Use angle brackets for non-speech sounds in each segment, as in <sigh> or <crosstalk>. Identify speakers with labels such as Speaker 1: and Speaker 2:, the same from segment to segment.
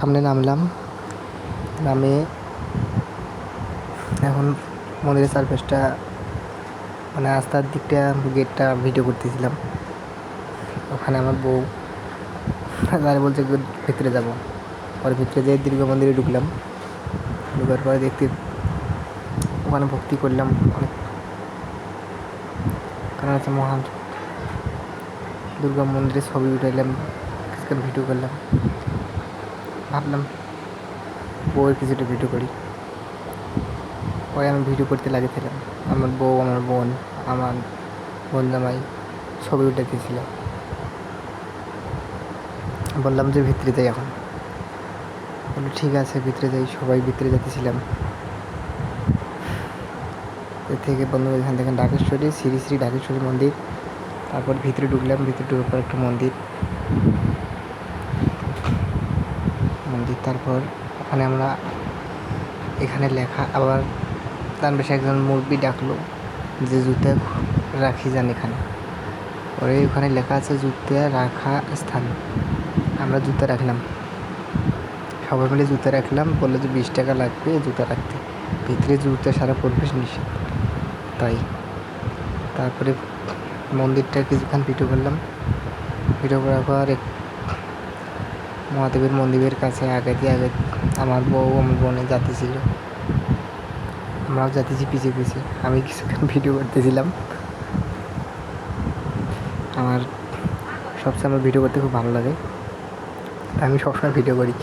Speaker 1: সামনে নামলাম। নামে এখন মন্দিরের চারপাশটা মানে রাস্তার দিকটা গেটটা ভিডিও করতেছিলাম। ওখানে আমার বউ তারা বলছে ভিতরে যাব। পরে ভিতরে যেয়ে দীর্ঘ মন্দিরে ঢুকলাম। ঢুকার পরে দেখতে ওখানে ভক্তি করলাম অনেক। কারণ আছে মহান। দুর্গা মন্দিরে ছবি উঠাইলাম ভিডিও করলাম। ভাবলাম বউয়ের কিছুটা ভিডিও করি। পরে আমি ভিডিও করতে লাগেছিলাম আমার বউ, আমার বোন আমার বোন জামাই ছবি উঠাইতেছিল। বললাম যে ভিতরে যাই এখন। বলল, ঠিক আছে, ভিতরে যাই। সবাই ভিতরে যেতেছিলাম এর থেকে বন্ধু এখান থেকে ঢাকেশ্বরী শ্রী শ্রী ঢাকেশ্বরী মন্দির। তারপর ভিতরে ঢুকলাম। ভিতরে ঢুকার একটা মন্দির। তারপর ওখানে আমরা এখানে লেখা আবার তার বেশি একজন মুরব্বী ডাকলো যে, জুতা রাখি যান এখানে। পরে ওখানে লেখা আছে, জুতা রাখা স্থান। আমরা জুতা রাখলাম। সবাই মিলে জুতা রাখলাম, বলল যে, বিশ টাকা লাগবে জুতা রাখতে। ভিতরে জুতা সারা পরিবেশ নিষেধ। তাই। তারপরে মন্দিরটা কিছুক্ষণ ভিডিও করলাম। ভিডিও করার পর মহাদেবের মন্দিরের কাছে আগে দিয়ে আগে আমার বউ আমার বোনে জাতি ছিল। আমরাও যাতেছি পিছিয়ে পিছিয়ে আমি কিছুক্ষণ ভিডিও করতেছিলাম। আমার সবসময় আমার ভিডিও করতে খুব ভালো লাগে। আমি সবসময় ভিডিও করি।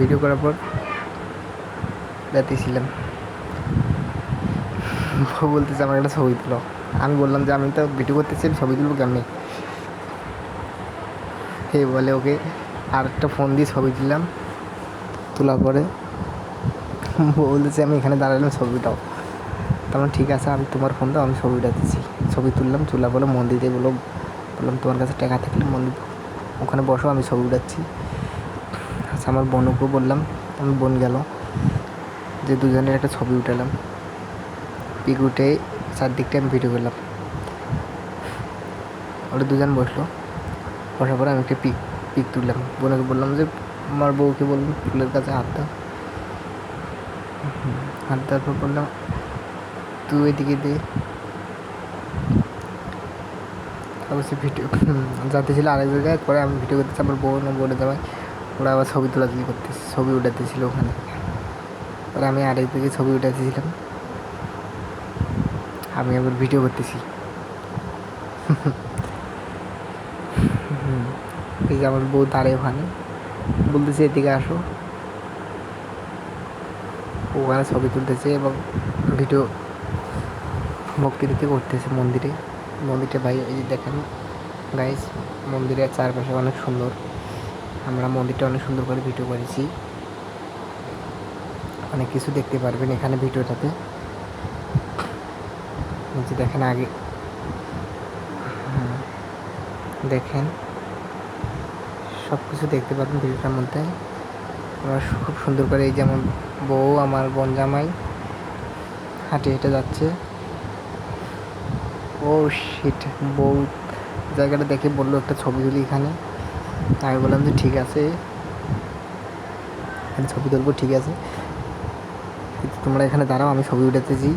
Speaker 1: ভিডিও করার পর যাতেছিলাম বউ বলতেছে, আমার একটা ছবি তুলো। আমি বললাম যে, আমি তো ভিডিও করতেছি, ছবি তুলবো কেমনি? এই বলে ওকে আর একটা ফোন দিয়ে ছবি তুললাম। তোলার পরে বউ বলতেছে, আমি এখানে দাঁড়ালাম ছবিটাও তখন ঠিক আছে, আমি তোমার ফোন দাও, আমি ছবিটা দিচ্ছি। ছবি তুললাম তোলা বলে মন্দিরে বলো বললাম তোমার কাছে টাকা থাকলে মন্দির ওখানে বসো, আমি ছবি উঠাচ্ছি। আচ্ছা আমার বোনকেও বললাম, আমি বোন গেল। যে দুজনের একটা ছবি উঠালাম। পিক উঠে চারদিকটা আমি ভিডিও করলাম। ওরা দুজন বসল। বসার পরে আমি একটা পিক পিক তুললাম। বোনকে বললাম যে, আমার বউকে বললাম ফুলের কাছে হাত দাও। হাত দেওয়ার পর বললাম, তুই এদিকে দে। সে ভিডিও <laughs> যাতে ছিল আরেক জায়গায়। পরে আমি ভিডিও করতেছি, আমার বউ ও বোনে যাওয়ায় ওরা আবার ছবি তোলাতুলি করতেছে, ছবি উঠাতেছিল ওখানে। পরে আমি আরেক দিকে ছবি উঠাতেছিলাম আমি আবার ভিডিও করতেছি। <laughs> এই যে আমার বউ দাঁড়ে ওখানে। বলতেছে, এদিকে আসো। ওখানে ছবি তুলতেছে এবং ভিডিও ভক্তি রীতি করতেছে মন্দিরে। মন্দিরটা ভাই, এই যে দেখেন গাইস মন্দিরের চারপাশে অনেক সুন্দর। আমরা মন্দিরটা অনেক সুন্দর করে ভিডিও করেছি। অনেক কিছু দেখতে পারবেন এখানে ভিডিওটাতে। দেখেন আগে। দেখেন। সব কিছু দেখতে পারবেন ভিডিওটার মধ্যে। আমরা খুব সুন্দর করে এই যেমন বউ, আমার বোন জামাই হাঁটে হেঁটে যাচ্ছে। ও শিট বউ জায়গাটা দেখে বলল, একটা ছবি তুলি এখানে। আমি বললাম যে ঠিক আছে। এখানে ছবি তুলবো, ঠিক আছে। তোমরা এখানে দাঁড়াও, আমি ছবি উঠাতেছি।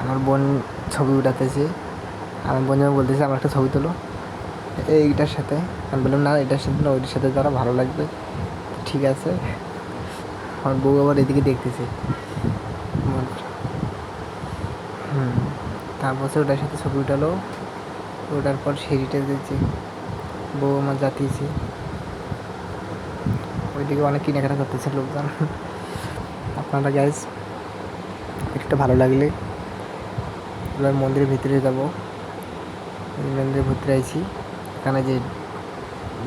Speaker 1: আমার বোন ছবি উঠাতেছে। আমার বোন বলতেছে, আমার একটা ছবি তোলো। এইটার সাথে। আমি বললাম, না, এটার সাথে না, ওইটার সাথে তারা ভালো লাগবে। ঠিক আছে। আমার বউ আবার এদিকে দেখতেছে। হুম তারপর ওটার সাথে ছবি উঠালো। ওটার পর সিঁড়িটা দিয়েছে। বউ আমার জাতিয়েছে। ওইদিকে অনেক কেনাকাটা করতেছে লোকজন। আপনারা গ্যাস একটা ভালো লাগলে এবার মন্দিরের ভিতরে যাব। মন্দিরের ভিতরে আইছি। এখানে যে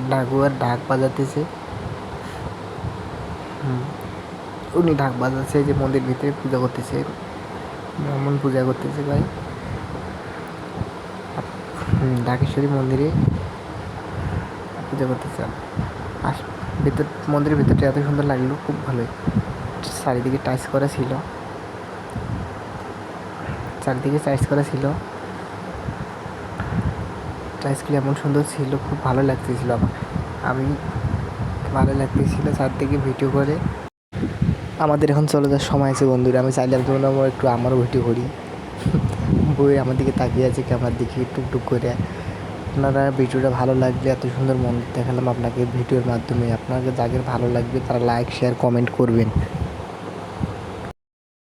Speaker 1: ডাকুয়ার ঢাক বাজাতেছে। উনি ঢাক বাজাচ্ছে, যে মন্দির ভিতরে পূজা করতেছে। ব্রাহ্মণ পূজা করতেছে ভাই। ঢাকেশ্বরী মন্দিরে পূজা করতেছে। আস ভিতর, মন্দিরের ভিতরটা এত সুন্দর লাগল, খুব ভালোই। চারিদিকে টাইস করা ছিল। চারিদিকে টাইস করা ছিল। টাচগুলো এমন সুন্দর ছিল, খুব ভালো লাগতেছিল আমার। আমি ভালো লাগতেছিল চার থেকে ভিডিও করে। আমাদের এখন চলে যাওয়ার সময় আছে বন্ধুরা, আমি চাইলাম যেমন আমরা একটু আমারও ভিডিও করি। বই আমার দিকে তাকিয়ে আছে ক্যামেরার দিকে টুকটুক করে। আপনারা ভিডিওটা ভালো লাগলে, এত সুন্দর মন্দির দেখালাম আপনাকে ভিডিওর মাধ্যমে। আপনাকে যাদের ভালো লাগবে, তারা লাইক শেয়ার কমেন্ট করবেন।